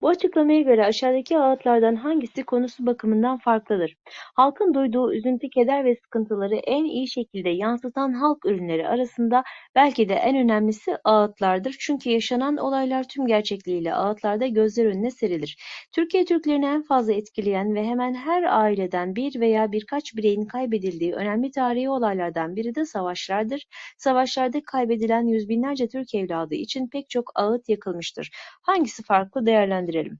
Bu açıklamaya göre aşağıdaki ağıtlardan hangisi konusu bakımından farklıdır? Halkın duyduğu üzüntü, keder ve sıkıntıları en iyi şekilde yansıtan halk ürünleri arasında belki de en önemlisi ağıtlardır. Çünkü yaşanan olaylar tüm gerçekliğiyle ağıtlarda gözler önüne serilir. Türkiye Türklerini en fazla etkileyen ve hemen her aileden bir veya birkaç bireyin kaybedildiği önemli tarihi olaylardan biri de savaşlardır. Savaşlarda kaybedilen yüz binlerce Türk evladı için pek çok ağıt yakılmıştır. Hangisi farklı yettiren.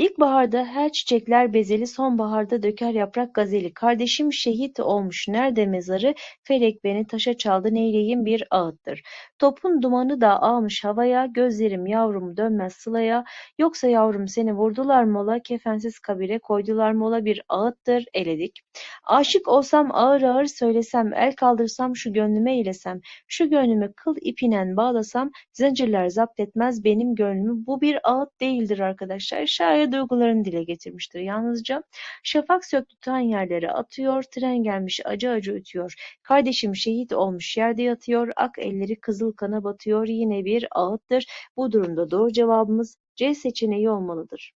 İlkbaharda her çiçekler bezeli, sonbaharda döker yaprak gazeli. Kardeşim şehit olmuş, nerede mezarı? Felek beni taşa çaldı, neyleyim bir ağıttır. Topun dumanı da almış havaya, gözlerim yavrum dönmez sılaya. Yoksa yavrum seni vurdular mola, kefensiz kabire koydular mola bir ağıttır, eledik. Aşık olsam ağır ağır söylesem, el kaldırsam şu gönlüme eylesem, şu gönlümü kıl ipinen bağlasam, zincirler zapt etmez benim gönlümü. Bu bir ağıt değildir arkadaşlar. Duygularını dile getirmiştir yalnızca. Şafak söktü tan yerlere atıyor, tren gelmiş acı acı ütüyor. Kardeşim şehit olmuş yerde yatıyor, ak elleri kızıl kana batıyor. Yine bir ağıttır. Bu durumda doğru cevabımız C seçeneği olmalıdır.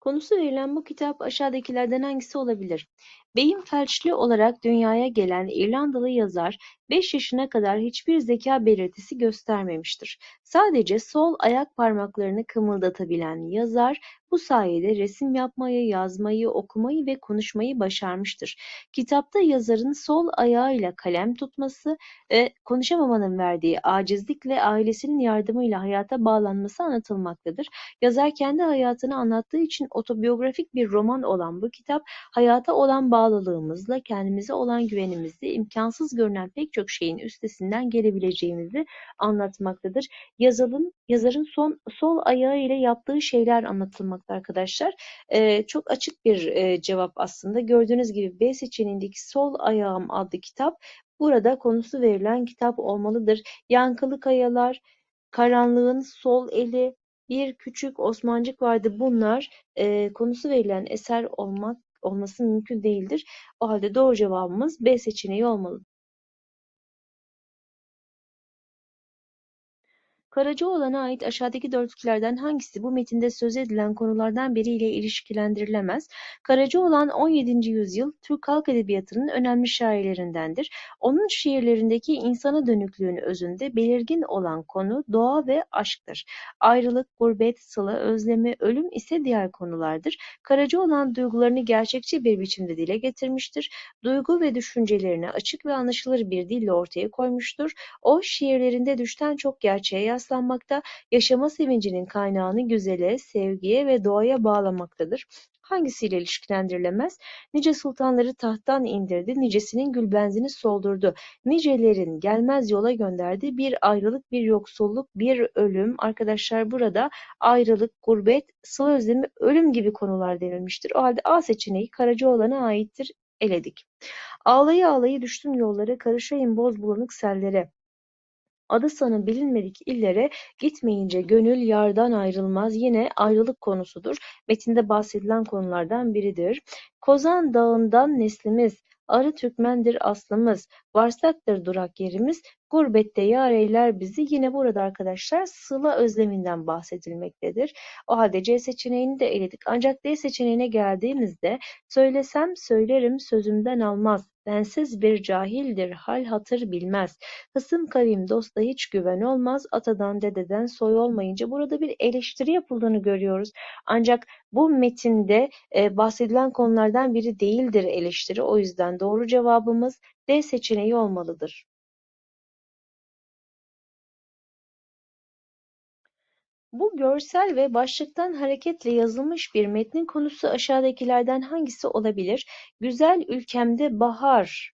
Konusu verilen bu kitap aşağıdakilerden hangisi olabilir? Beyin felçli olarak dünyaya gelen İrlandalı yazar 5 yaşına kadar hiçbir zeka belirtisi göstermemiştir. Sadece sol ayak parmaklarını kımıldatabilen yazar bu sayede resim yapmayı, yazmayı, okumayı ve konuşmayı başarmıştır. Kitapta yazarın sol ayağıyla kalem tutması ve konuşamamanın verdiği acizlikle ailesinin yardımıyla hayata bağlanması anlatılmaktadır. Yazar kendi hayatını anlattığı için otobiyografik bir roman olan bu kitap hayata olan bağlılığımızla kendimize olan güvenimizle imkansız görünen pek çok şeyin üstesinden gelebileceğimizi anlatmaktadır. Yazalım, yazarın son sol ayağı ile yaptığı şeyler anlatılmakta arkadaşlar. Ee, çok açık bir e, cevap aslında. Gördüğünüz gibi B seçeneğindeki Sol Ayağım adlı kitap burada konusu verilen kitap olmalıdır. Yankılı Kayalar, Karanlığın Sol Eli, bir küçük Osmancık vardı. Bunlar e, konusu verilen eser olmak olması mümkün değildir. O halde doğru cevabımız B seçeneği olmalıdır. Karacaoğlan'a ait aşağıdaki dörtlüklerden hangisi bu metinde söz edilen konulardan biriyle ilişkilendirilemez? Karacaoğlan 17. yüzyıl Türk halk edebiyatının önemli şairlerindendir. Onun şiirlerindeki insana dönüklüğün özünde belirgin olan konu doğa ve aşktır. Ayrılık, gurbet, sıla, özlemi, ölüm ise diğer konulardır. Karacaoğlan duygularını gerçekçi bir biçimde dile getirmiştir. Duygu ve düşüncelerini açık ve anlaşılır bir dille ortaya koymuştur. O şiirlerinde düşten çok gerçeğe yaslanmakta, yaşama sevincinin kaynağını güzele, sevgiye ve doğaya bağlamaktadır. Hangisiyle ilişkilendirilemez? Nice sultanları tahttan indirdi, nicesinin gülbenzini soldurdu. Nicelerin gelmez yola gönderdi. Bir ayrılık, bir yoksulluk, bir ölüm. Arkadaşlar burada ayrılık, gurbet, sıla özlemi, ölüm gibi konular denilmiştir. O halde A seçeneği Karacaoğlan'a aittir. Eledik. Ağlayı ağlayı düştüm yollara, karışayım boz bulanık sellere. Adı sanı bilinmedik illere gitmeyince gönül yardan ayrılmaz yine ayrılık konusudur. Metinde bahsedilen konulardan biridir. Kozan Dağı'ndan neslimiz, Arı Türkmendir aslımız, Varsaktır durak yerimiz, gurbette yar bizi. Yine burada arkadaşlar sıla özleminden bahsedilmektedir. O halde C seçeneğini de eledik. Ancak D seçeneğine geldiğimizde söylesem söylerim sözümden almaz. Bensiz bir cahildir, hal hatır bilmez. Hısım kavim dosta hiç güven olmaz. Atadan dededen soy olmayınca burada bir eleştiri yapıldığını görüyoruz. Ancak bu metinde e, bahsedilen konulardan biri değildir eleştiri. O yüzden doğru cevabımız D seçeneği olmalıdır. Bu görsel ve başlıktan hareketle yazılmış bir metnin konusu aşağıdakilerden hangisi olabilir? Güzel ülkemde bahar.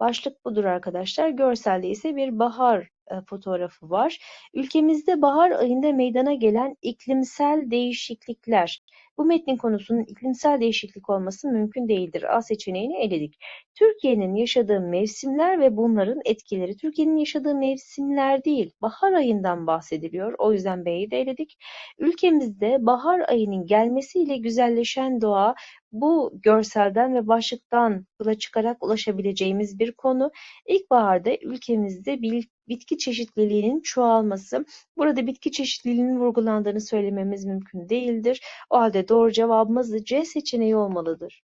Başlık budur arkadaşlar. Görselde ise bir bahar fotoğrafı var. Ülkemizde bahar ayında meydana gelen iklimsel değişiklikler. Bu metnin konusunun iklimsel değişiklik olması mümkün değildir. A seçeneğini eledik. Türkiye'nin yaşadığı mevsimler ve bunların etkileri. Türkiye'nin yaşadığı mevsimler değil, bahar ayından bahsediliyor. O yüzden B'yi de eledik. Ülkemizde bahar ayının gelmesiyle güzelleşen doğa bu görselden ve başlıktan yola çıkarak ulaşabileceğimiz bir konu. İlkbaharda ülkemizde bitki çeşitliliğinin çoğalması. Burada bitki çeşitliliğinin vurgulandığını söylememiz mümkün değildir. O halde doğru cevabımız C seçeneği olmalıdır.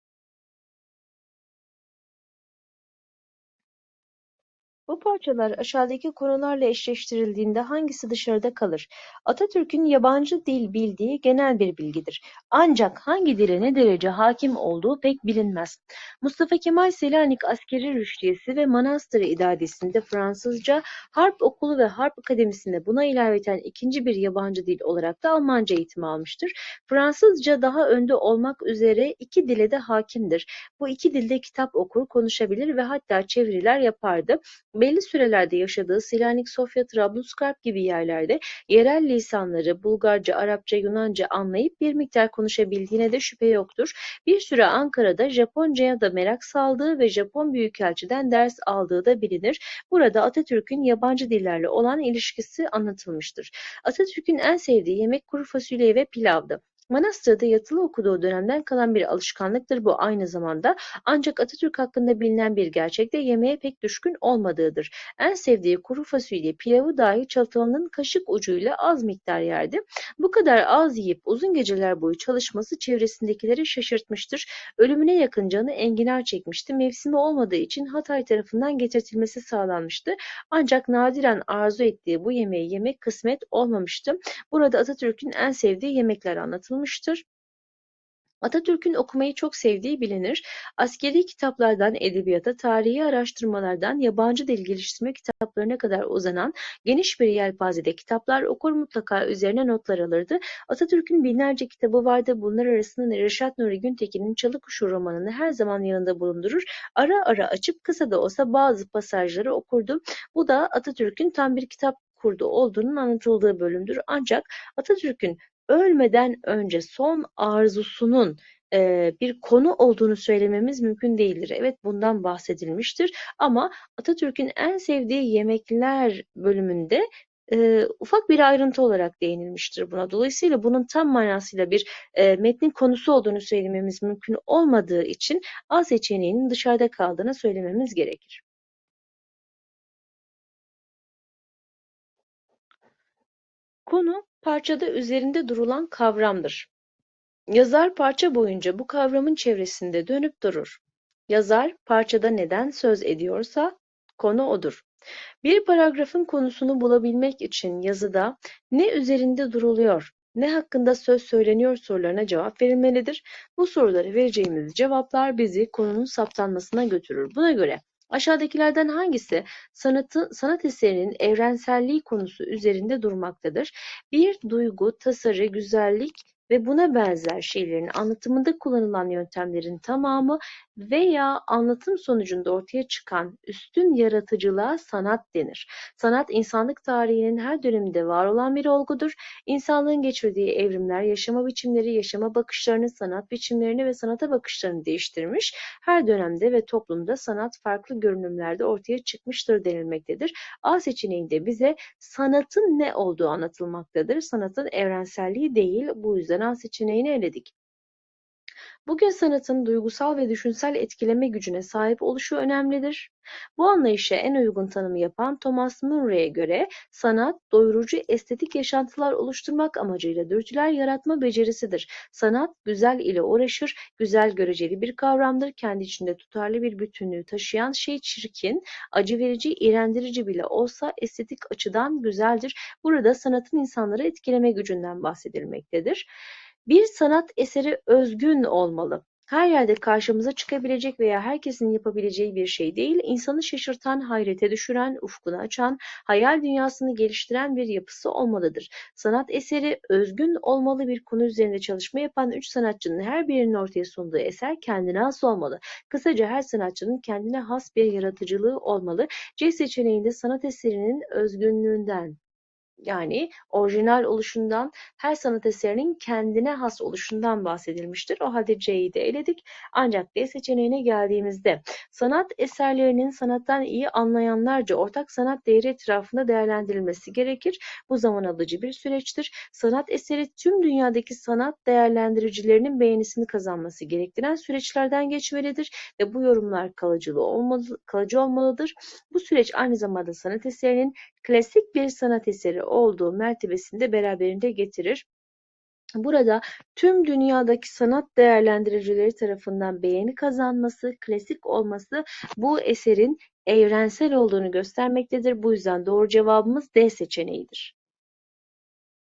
Bu parçalar aşağıdaki konularla eşleştirildiğinde hangisi dışarıda kalır? Atatürk'ün yabancı dil bildiği genel bir bilgidir. Ancak hangi dile ne derece hakim olduğu pek bilinmez. Mustafa Kemal Selanik Askeri Rüştiyesi ve Manastırı İdadesi'nde Fransızca, Harp Okulu ve Harp Akademisi'nde buna ilaveten ikinci bir yabancı dil olarak da Almanca eğitimi almıştır. Fransızca daha önde olmak üzere iki dile de hakimdir. Bu iki dilde kitap okur, konuşabilir ve hatta çeviriler yapardı. Belli sürelerde yaşadığı Selanik, Sofya, Trablusgarp gibi yerlerde yerel lisanları Bulgarca, Arapça, Yunanca anlayıp bir miktar konuşabildiğine de şüphe yoktur. Bir süre Ankara'da Japonca'ya da merak saldığı ve Japon büyükelçiden ders aldığı da bilinir. Burada Atatürk'ün yabancı dillerle olan ilişkisi anlatılmıştır. Atatürk'ün en sevdiği yemek kuru fasulye ve pilavdı. Manastır'da yatılı okuduğu dönemden kalan bir alışkanlıktır bu aynı zamanda ancak Atatürk hakkında bilinen bir gerçek de yemeğe pek düşkün olmadığıdır. En sevdiği kuru fasulye pilavı dahi çatalının kaşık ucuyla az miktar yerdi. Bu kadar az yiyip uzun geceler boyu çalışması çevresindekileri şaşırtmıştır. Ölümüne yakın canı enginar çekmişti. Mevsimi olmadığı için Hatay tarafından getirtilmesi sağlanmıştı. Ancak nadiren arzu ettiği bu yemeği yemek kısmet olmamıştı. Burada Atatürk'ün en sevdiği yemekler anlatılmıştır anlatılmıştır. Atatürk'ün okumayı çok sevdiği bilinir. Askeri kitaplardan edebiyata, tarihi araştırmalardan yabancı dil geliştirme kitaplarına kadar uzanan geniş bir yelpazede kitaplar okur mutlaka üzerine notlar alırdı. Atatürk'ün binlerce kitabı vardı. Bunlar arasında Reşat Nuri Güntekin'in Çalıkuşu romanını her zaman yanında bulundurur. Ara ara açıp kısa da olsa bazı pasajları okurdu. Bu da Atatürk'ün tam bir kitap kurdu olduğunun anlatıldığı bölümdür. Ancak Atatürk'ün ölmeden önce son arzusunun e, bir konu olduğunu söylememiz mümkün değildir. Evet bundan bahsedilmiştir ama Atatürk'ün en sevdiği yemekler bölümünde e, ufak bir ayrıntı olarak değinilmiştir buna. Dolayısıyla bunun tam manasıyla bir e, metnin konusu olduğunu söylememiz mümkün olmadığı için A seçeneğinin dışarıda kaldığını söylememiz gerekir. Konu parçada üzerinde durulan kavramdır. Yazar parça boyunca bu kavramın çevresinde dönüp durur. Yazar parçada neden söz ediyorsa konu odur. Bir paragrafın konusunu bulabilmek için yazıda ne üzerinde duruluyor, ne hakkında söz söyleniyor sorularına cevap verilmelidir. Bu sorulara vereceğimiz cevaplar bizi konunun saptanmasına götürür. Buna göre Aşağıdakilerden hangisi sanatı, sanat eserinin evrenselliği konusu üzerinde durmaktadır? Bir duygu, tasarı, güzellik ve buna benzer şeylerin anlatımında kullanılan yöntemlerin tamamı veya anlatım sonucunda ortaya çıkan üstün yaratıcılığa sanat denir. Sanat insanlık tarihinin her döneminde var olan bir olgudur. İnsanlığın geçirdiği evrimler yaşama biçimleri, yaşama bakışlarını, sanat biçimlerini ve sanata bakışlarını değiştirmiş. Her dönemde ve toplumda sanat farklı görünümlerde ortaya çıkmıştır denilmektedir. A seçeneğinde bize sanatın ne olduğu anlatılmaktadır. Sanatın evrenselliği değil, bu yüzden seçeneğini eledik. Bugün sanatın duygusal ve düşünsel etkileme gücüne sahip oluşu önemlidir. Bu anlayışa en uygun tanımı yapan Thomas Murray'e göre sanat, doyurucu estetik yaşantılar oluşturmak amacıyla dürtüler yaratma becerisidir. Sanat, güzel ile uğraşır, güzel göreceli bir kavramdır. Kendi içinde tutarlı bir bütünlüğü taşıyan şey çirkin, acı verici, iğrendirici bile olsa estetik açıdan güzeldir. Burada sanatın insanları etkileme gücünden bahsedilmektedir. Bir sanat eseri özgün olmalı. Her yerde karşımıza çıkabilecek veya herkesin yapabileceği bir şey değil, insanı şaşırtan, hayrete düşüren, ufkunu açan, hayal dünyasını geliştiren bir yapısı olmalıdır. Sanat eseri özgün olmalı bir konu üzerinde çalışma yapan üç sanatçının her birinin ortaya sunduğu eser kendine has olmalı. Kısaca her sanatçının kendine has bir yaratıcılığı olmalı. C seçeneğinde sanat eserinin özgünlüğünden Yani orijinal oluşundan, her sanat eserinin kendine has oluşundan bahsedilmiştir. O halde C'yi de eledik. Ancak D seçeneğine geldiğimizde sanat eserlerinin sanattan iyi anlayanlarca ortak sanat değeri etrafında değerlendirilmesi gerekir. Bu zaman alıcı bir süreçtir. Sanat eseri tüm dünyadaki sanat değerlendiricilerinin beğenisini kazanması gerektiren süreçlerden geçmelidir ve bu yorumlar kalıcı olmalı, kalıcı olmalıdır. Bu süreç aynı zamanda sanat eserinin klasik bir sanat eseri olduğu mertebesini de beraberinde getirir. Burada tüm dünyadaki sanat değerlendiricileri tarafından beğeni kazanması, klasik olması bu eserin evrensel olduğunu göstermektedir. Bu yüzden doğru cevabımız D seçeneğidir.